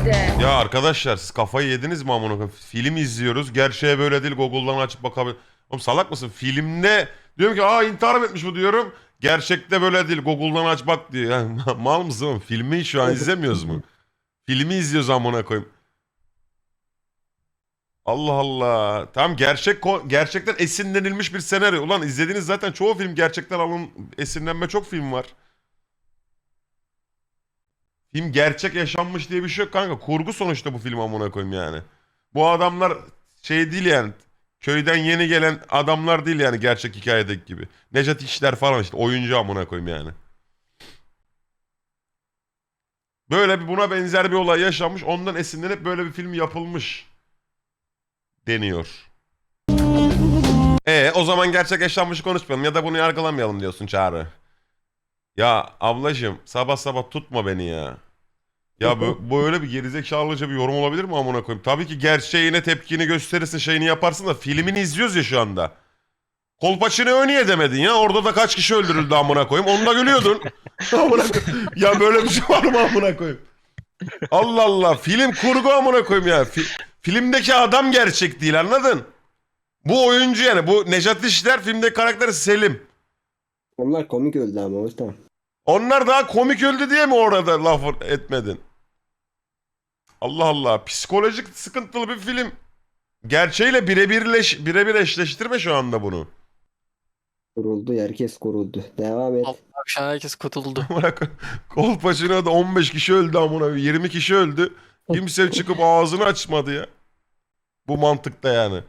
bir de. Ya arkadaşlar siz kafayı yediniz mi amına koyayım? Film izliyoruz. Gerçeğe böyle değil. Google'dan açıp bakabilir. Oğlum salak mısın? Filmde diyorum ki aa intihar etmiş bu diyorum. Gerçekte böyle değil. Google'dan aç bak diyor. Yani, mal mısın oğlum? Filmi şu an izlemiyoruz mu? Filmi izliyoruz amına koyayım. Allah Allah. Tam gerçek gerçekten esinlenilmiş bir senaryo. Ulan izlediğiniz zaten çoğu film gerçekten alın esinlenme çok film var. Film gerçek yaşanmış diye bir şey yok kanka. Kurgu sonuçta bu film amına koyayım yani. Bu adamlar şey değil yani. Köyden yeni gelen adamlar değil yani gerçek hikayedeki gibi. Necati İşler falan işte oyuncu amına koyayım yani. Böyle bir buna benzer bir olay yaşanmış. Ondan esinlenip böyle bir film yapılmış deniyor. E o zaman gerçek yaşanmışı konuşmayalım ya da bunu yargılamayalım diyorsun Çağrı. Ya ablacığım sabah sabah tutma beni ya. Ya bu, bu öyle bir gerizekalıca bir yorum olabilir mi amına koyayım? Tabii ki gerçeğine tepkini gösterirsin şeyini yaparsın da filmini izliyoruz ya şu anda. Kolpaçino'yu niye demedin ya? Orada da kaç kişi öldürüldü amına koyayım. Onu da gülüyordun. amına koyayım. Ya böyle bir şey var mı amına koyayım? Allah Allah. Film kurgu amına koyayım ya. Fi- filmdeki adam gerçek değil anladın? Bu oyuncu yani. Bu Nejat İşler filmdeki karakteri Selim. Onlar komik öldü ama usta. Onlar daha komik öldü diye mi orada laf etmedin? Allah Allah. Psikolojik sıkıntılı bir film. Gerçeğiyle birebirleş birebir eşleştirme şu anda bunu. Kuruldu herkes kuruldu. Devam et. Abi şu an herkes kurtuldu. Bırak Kolpaçino'da 15 kişi öldü amına koyayım, 20 kişi öldü. Kimse çıkıp ağzını açmadı ya. Bu mantıkta yani.